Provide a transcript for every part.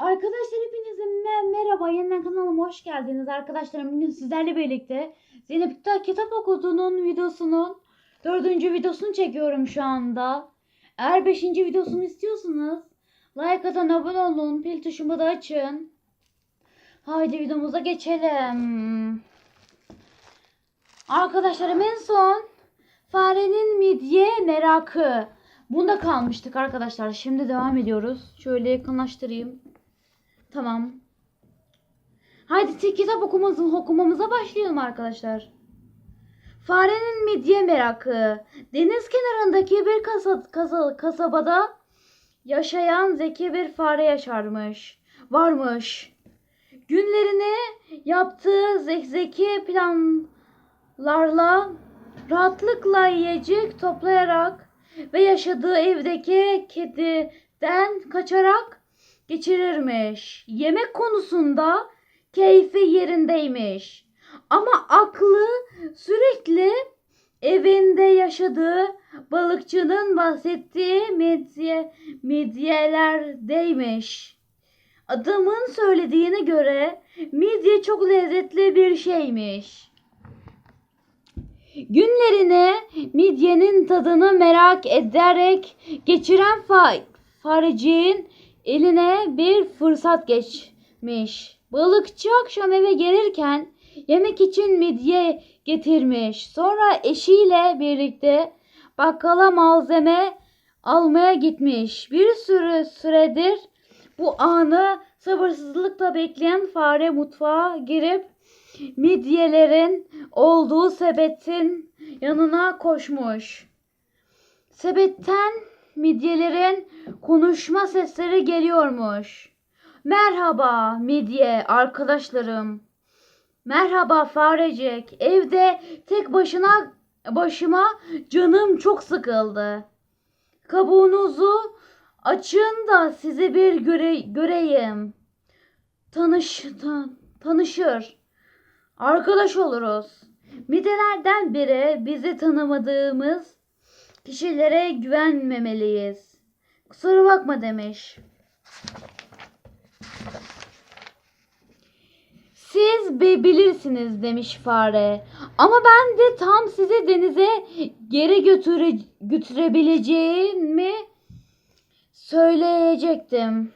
Arkadaşlar hepinize me- merhaba. Yeniden kanalıma hoş geldiniz arkadaşlarım. Bugün sizlerle birlikte Zeynep Ta kitap okuduğunun videosunun dördüncü videosunu çekiyorum şu anda. Eğer beşinci videosunu istiyorsanız like atın, abone olun, pil tuşumu da açın. Haydi videomuza geçelim. Arkadaşlarım en son farenin midye merakı. Bunda kalmıştık arkadaşlar. Şimdi devam ediyoruz. Şöyle yakınlaştırayım. Tamam. Haydi tek kitap okumamıza, okumamıza başlayalım arkadaşlar. Farenin midye merakı. Deniz kenarındaki bir kasa, kasa- kasabada yaşayan zeki bir fare yaşarmış. Varmış. Günlerini yaptığı ze- zeki planlarla rahatlıkla yiyecek toplayarak ve yaşadığı evdeki kediden kaçarak geçirirmiş. Yemek konusunda keyfi yerindeymiş. Ama aklı sürekli evinde yaşadığı balıkçının bahsettiği medye, medyelerdeymiş. Adamın söylediğine göre midye çok lezzetli bir şeymiş. Günlerini midyenin tadını merak ederek geçiren fa fareciğin eline bir fırsat geçmiş. Balıkçı akşam eve gelirken yemek için midye getirmiş. Sonra eşiyle birlikte bakkala malzeme almaya gitmiş. Bir sürü süredir bu anı sabırsızlıkla bekleyen fare mutfağa girip midyelerin olduğu sepetin yanına koşmuş. Sepetten midyelerin konuşma sesleri geliyormuş. Merhaba midye arkadaşlarım. Merhaba farecik. Evde tek başına başıma canım çok sıkıldı. Kabuğunuzu açın da sizi bir göre, göreyim. Tanış ta- tanışır. Arkadaş oluruz. Midelerden biri bizi tanımadığımız kişilere güvenmemeliyiz. Kusura bakma demiş. Siz bilirsiniz demiş fare. Ama ben de tam sizi denize geri götüre götürebileceğimi söyleyecektim.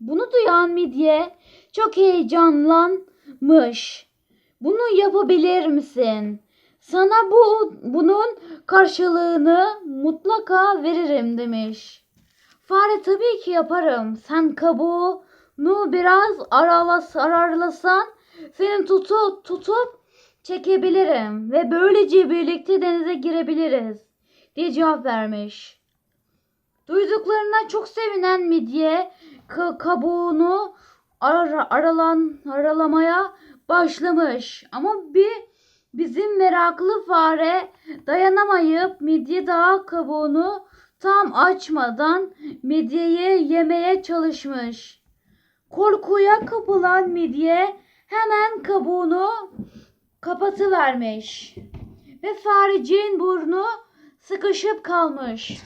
Bunu duyan midye çok heyecanlanmış. Bunu yapabilir misin? Sana bu bunun karşılığını mutlaka veririm demiş. Fare tabii ki yaparım. Sen kabuğunu biraz aralas, ararlasan seni tutup tutup çekebilirim ve böylece birlikte denize girebiliriz diye cevap vermiş. Duyduklarına çok sevinen midye ka- kabuğunu ara- aralan aralamaya başlamış. Ama bir bizim meraklı fare dayanamayıp midye daha kabuğunu tam açmadan midyeyi yemeye çalışmış. Korkuya kapılan midye hemen kabuğunu kapatıvermiş. Ve farecin burnu sıkışıp kalmış.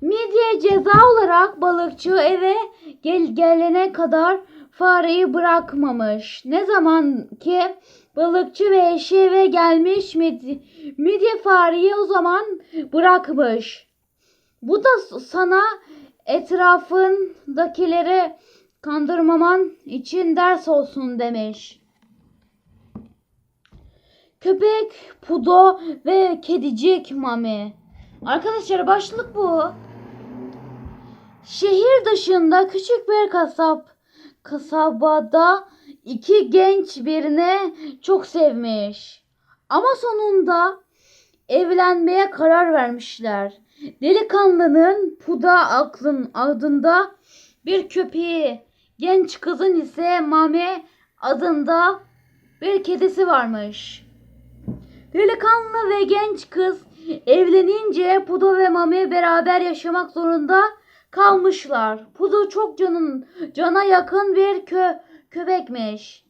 Midye ceza olarak balıkçı eve gel gelene kadar fareyi bırakmamış. Ne zaman ki balıkçı ve eşi eve gelmiş midye, midye fareyi o zaman bırakmış. Bu da sana etrafındakileri kandırmaman için ders olsun demiş. Köpek, pudo ve kedicik mami. Arkadaşlar başlık bu. Şehir dışında küçük bir kasap kasabada iki genç birine çok sevmiş. Ama sonunda evlenmeye karar vermişler. Delikanlının Puda aklın adında bir köpeği, genç kızın ise Mame adında bir kedisi varmış. Delikanlı ve genç kız evlenince Pudo ve Mame beraber yaşamak zorunda kalmışlar. Pudo çok canın cana yakın bir kö köpekmiş.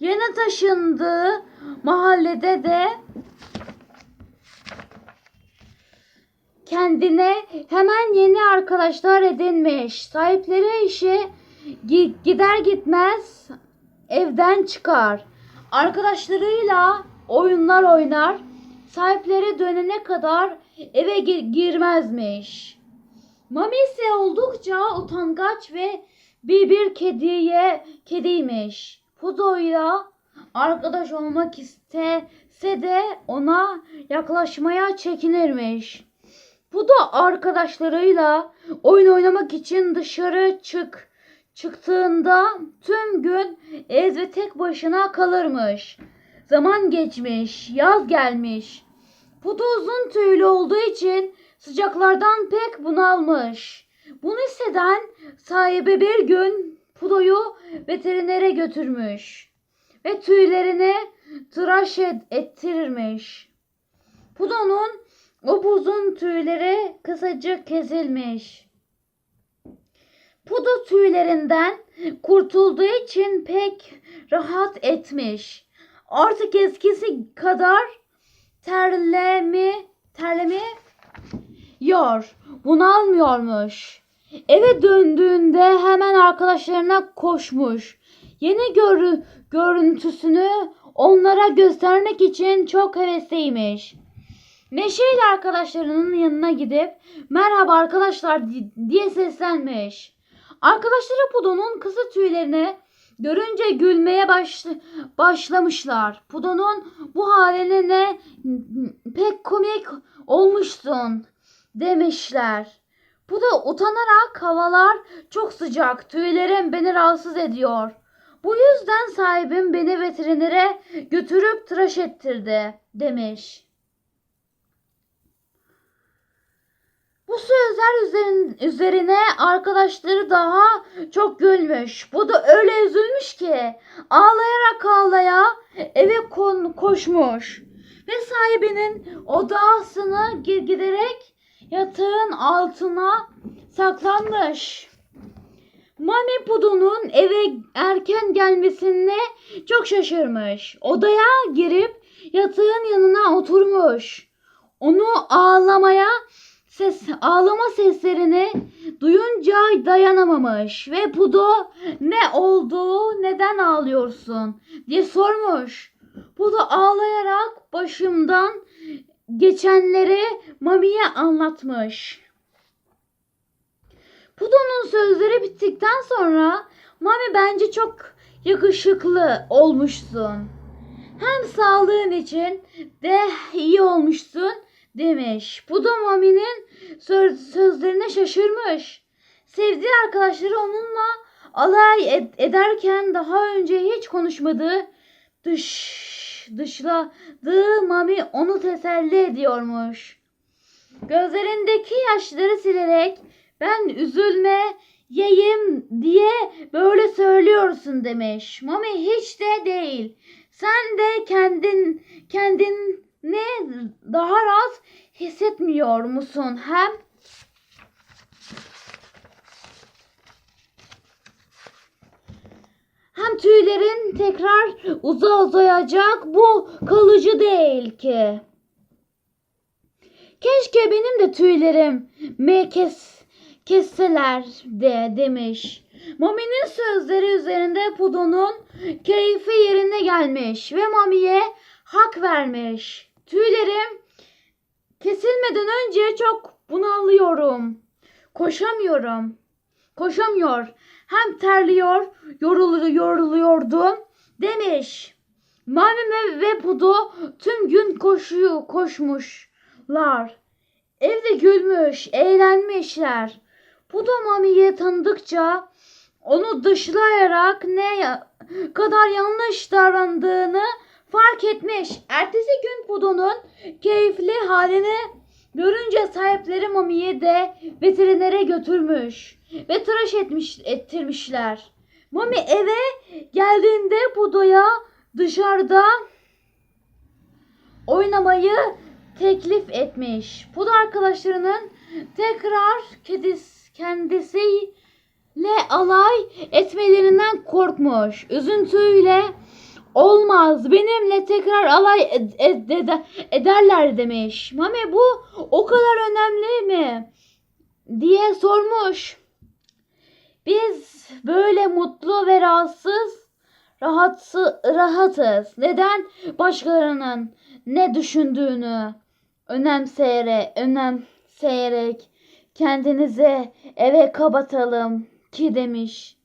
Yeni taşındığı mahallede de kendine hemen yeni arkadaşlar edinmiş. Sahipleri işe gi- gider gitmez evden çıkar. Arkadaşlarıyla oyunlar oynar. Sahipleri dönene kadar eve gi- girmezmiş. Mami ise oldukça utangaç ve bir bir kediye kediymiş. Pudo'yla arkadaş olmak istese de ona yaklaşmaya çekinirmiş. Pudo arkadaşlarıyla oyun oynamak için dışarı çık çıktığında tüm gün evde tek başına kalırmış. Zaman geçmiş, yaz gelmiş. Pudo uzun tüylü olduğu için sıcaklardan pek bunalmış. Bunu hisseden sahibi bir gün Pudo'yu veterinere götürmüş ve tüylerini tıraş et- ettirirmiş. Pudo'nun o uzun tüyleri kısacık kesilmiş. Pudo tüylerinden kurtulduğu için pek rahat etmiş. Artık eskisi kadar terlemi terlemi yor. Bunalmıyormuş. Eve döndüğünde hemen arkadaşlarına koşmuş. Yeni görü görüntüsünü onlara göstermek için çok hevesliymiş. Neşeyle arkadaşlarının yanına gidip merhaba arkadaşlar di- diye seslenmiş. Arkadaşları Pudo'nun kısa tüylerini görünce gülmeye baş, başlamışlar. Pudo'nun bu haline ne pek komik olmuşsun demişler. Pudo utanarak havalar çok sıcak tüylerim beni rahatsız ediyor. Bu yüzden sahibim beni veterinere götürüp tıraş ettirdi demiş. Bu sözler üzerin, üzerine arkadaşları daha çok gülmüş. Bu da öyle üzülmüş ki ağlayarak ağlaya eve koşmuş. Ve sahibinin odasına gi- giderek yatağın altına saklanmış. Mami Pudu'nun eve erken gelmesine çok şaşırmış. Odaya girip yatağın yanına oturmuş. Onu ağlamaya ses ağlama seslerini duyunca dayanamamış ve Pudo ne oldu neden ağlıyorsun diye sormuş. Pudo ağlayarak başımdan geçenleri Mami'ye anlatmış. Pudo'nun sözleri bittikten sonra Mami bence çok yakışıklı olmuşsun. Hem sağlığın için de iyi olmuşsun demiş. Pudo Mami'nin söz- sözlerine şaşırmış. Sevdiği arkadaşları onunla alay ed- ederken daha önce hiç konuşmadığı dış dışladığı Mami onu teselli ediyormuş. Gözlerindeki yaşları silerek ben üzülme yiyeyim diye böyle söylüyorsun demiş. Mami hiç de değil. Sen de kendin kendini daha rahat hissetmiyor musun? Hem hem tüylerin tekrar uza uzayacak. Bu kalıcı değil ki. Keşke benim de tüylerim me kes kesseler de demiş. Mami'nin sözleri üzerinde Pudo'nun keyfi yerine gelmiş ve Mami'ye hak vermiş. Tüylerim kesilmeden önce çok bunalıyorum. Koşamıyorum. Koşamıyor. Hem terliyor, yoruluyor, yoruluyordum demiş. Mami ve Pudo tüm gün koşuyor, koşmuşlar. Evde gülmüş, eğlenmişler. Pudo Mami'yi tanıdıkça onu dışlayarak ne kadar yanlış davrandığını fark etmiş. Ertesi gün Pudo'nun keyifli halini görünce sahipleri Mami'yi de veterinere götürmüş ve tıraş etmiş, ettirmişler. Mami eve geldiğinde Pudo'ya dışarıda oynamayı teklif etmiş. Pudo arkadaşlarının tekrar kedis, kendisiyle alay etmelerinden korkmuş. Üzüntüyle olmaz benimle tekrar alay ed- ed- ed- ederler demiş. Mami bu o kadar önemli mi? diye sormuş. Biz böyle mutlu ve rahatsız rahatsı, rahatız. Neden başkalarının ne düşündüğünü önemseyerek, önemseyerek kendinize eve kapatalım ki demiş.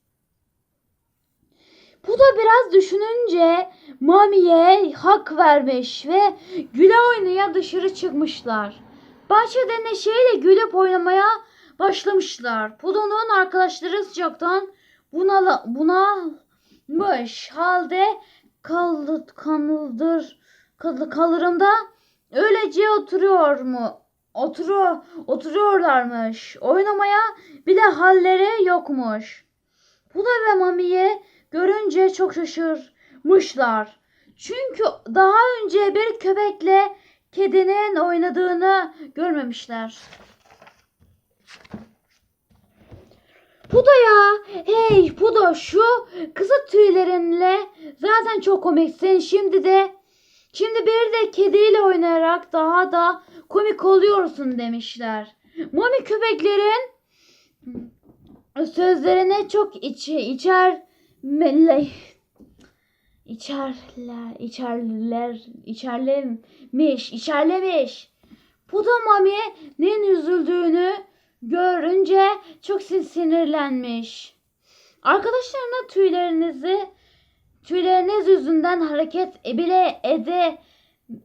Bu da biraz düşününce Mami'ye hak vermiş ve güle oynaya dışarı çıkmışlar. Bahçede neşeyle gülüp oynamaya başlamışlar. Pudo'nun arkadaşları sıcaktan bunala, bunalmış halde kaldı, kanıldır, kal, kalırımda öylece oturuyor mu? Oturuyor, oturuyorlarmış. Oynamaya bir de halleri yokmuş. Pudo ve Mami'yi görünce çok şaşırmışlar. Çünkü daha önce bir köpekle kedinin oynadığını görmemişler. Pudo ya. Hey Pudo şu kısa tüylerinle zaten çok komiksin. Şimdi de şimdi bir de kediyle oynayarak daha da komik oluyorsun demişler. Mami köpeklerin sözlerine çok içi içer mele içerler içerler içerlemiş içerlemiş. Pudo Mami'nin üzüldüğünü görünce çok sin- sinirlenmiş. Arkadaşlarına tüylerinizi tüyleriniz yüzünden hareket bile ede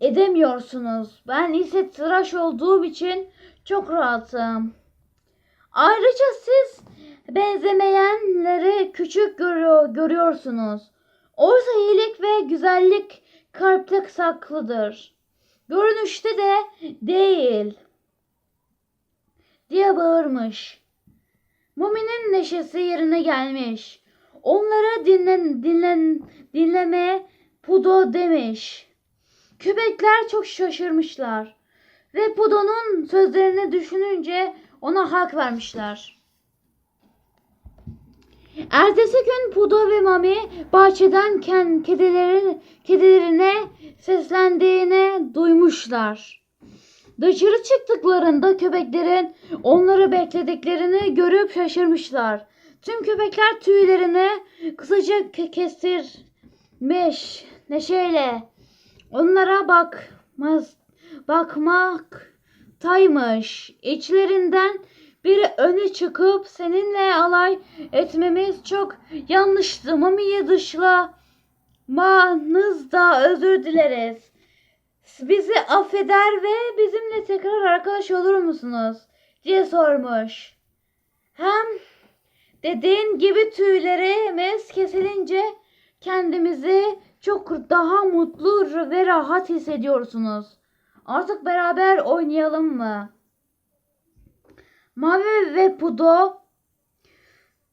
edemiyorsunuz. Ben ise tıraş olduğum için çok rahatım. Ayrıca siz benzemeyenleri küçük görüyor, görüyorsunuz. Oysa iyilik ve güzellik kalpte saklıdır. Görünüşte de değil diye bağırmış. Mumi'nin neşesi yerine gelmiş. Onlara dinlen, dinlen, dinleme Pudo demiş. Köpekler çok şaşırmışlar. Ve Pudo'nun sözlerini düşününce ona hak vermişler. Ertesi gün Pudo ve Mami bahçeden kedilerin kedilerine seslendiğini duymuşlar. Dışarı çıktıklarında köpeklerin onları beklediklerini görüp şaşırmışlar. Tüm köpekler tüylerini kısaca ke- kestirmiş neşeyle. Onlara bakmaz, bakmak taymış. İçlerinden biri öne çıkıp seninle alay etmemiz çok yanlıştı. Mami'yi dışlamanızda özür dileriz. Bizi affeder ve bizimle tekrar arkadaş olur musunuz? diye sormuş. Hem dediğin gibi tüylerimiz kesilince kendimizi çok daha mutlu ve rahat hissediyorsunuz. Artık beraber oynayalım mı? Mavi ve Pudo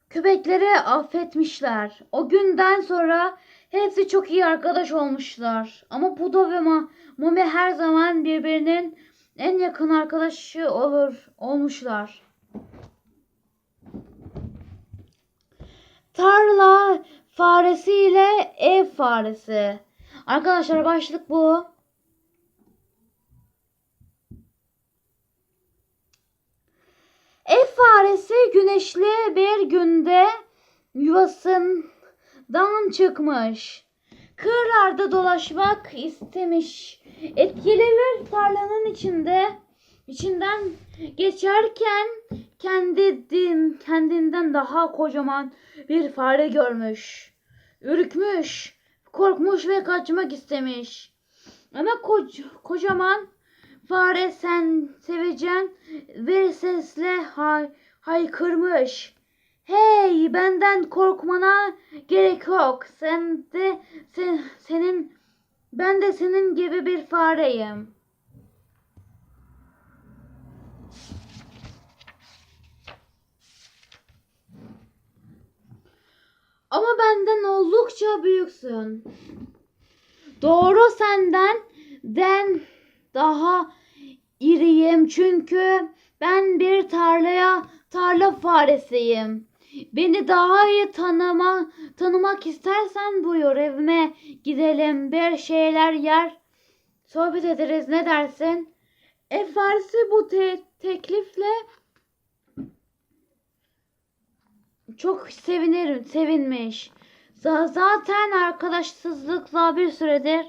köpekleri affetmişler. O günden sonra hepsi çok iyi arkadaş olmuşlar. Ama Pudo ve Ma- Mami her zaman birbirinin en yakın arkadaşı olur olmuşlar. Tarla faresi ile ev faresi. Arkadaşlar başlık bu. Ev güneşli bir günde yuvasından çıkmış. Kırlarda dolaşmak istemiş. Etkili bir tarlanın içinde içinden geçerken kendi kendinden daha kocaman bir fare görmüş. Ürkmüş, korkmuş ve kaçmak istemiş. Ama koc kocaman fare sen sevecen bir sesle hay haykırmış. Hey benden korkmana gerek yok. Sen de sen, senin ben de senin gibi bir fareyim. Ama benden oldukça büyüksün. Doğru senden den daha iriyim çünkü ben bir tarlaya tarla faresiyim. Beni daha iyi tanıma, tanımak istersen buyur evime gidelim bir şeyler yer sohbet ederiz ne dersin? E Farsi bu te- teklifle çok sevinirim, sevinmiş. Z- zaten arkadaşsızlıkla bir süredir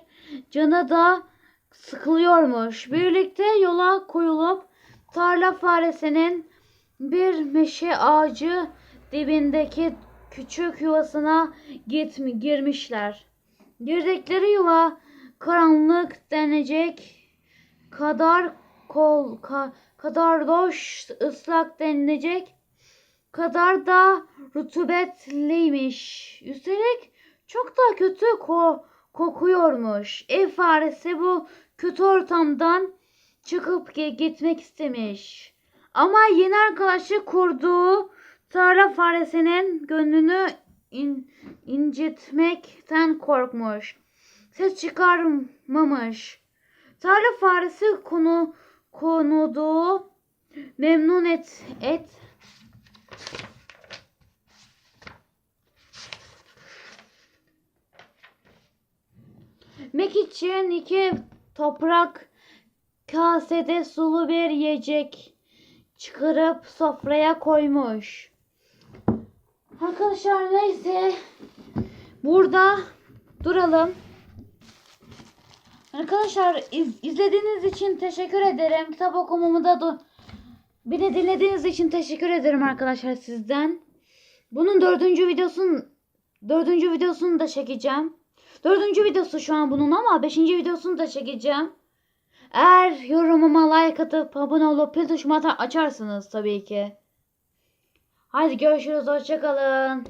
canı da sıkılıyormuş. Birlikte yola koyulup tarla faresinin bir meşe ağacı dibindeki küçük yuvasına gitmi girmişler. Girdikleri yuva karanlık denecek kadar kol ka- kadar loş ıslak denilecek kadar da rutubetliymiş. Üstelik çok da kötü ko- kokuyormuş. Ev faresi bu kötü ortamdan çıkıp gitmek istemiş. Ama yeni arkadaşı kurduğu tarla faresinin gönlünü in- incitmekten korkmuş. Ses çıkarmamış. Tarla faresi konu konuduğu memnun et et Mek için iki toprak kasede sulu bir yiyecek çıkarıp sofraya koymuş. Arkadaşlar neyse burada duralım. Arkadaşlar iz- izlediğiniz için teşekkür ederim. Kitap okumumu da bir de dinlediğiniz için teşekkür ederim arkadaşlar sizden. Bunun dördüncü videosun dördüncü videosunu da çekeceğim. Dördüncü videosu şu an bunun ama beşinci videosunu da çekeceğim. Eğer yorumuma like atıp abone olup pil tuşumu ata- açarsınız tabii ki. Hadi görüşürüz. Hoşçakalın.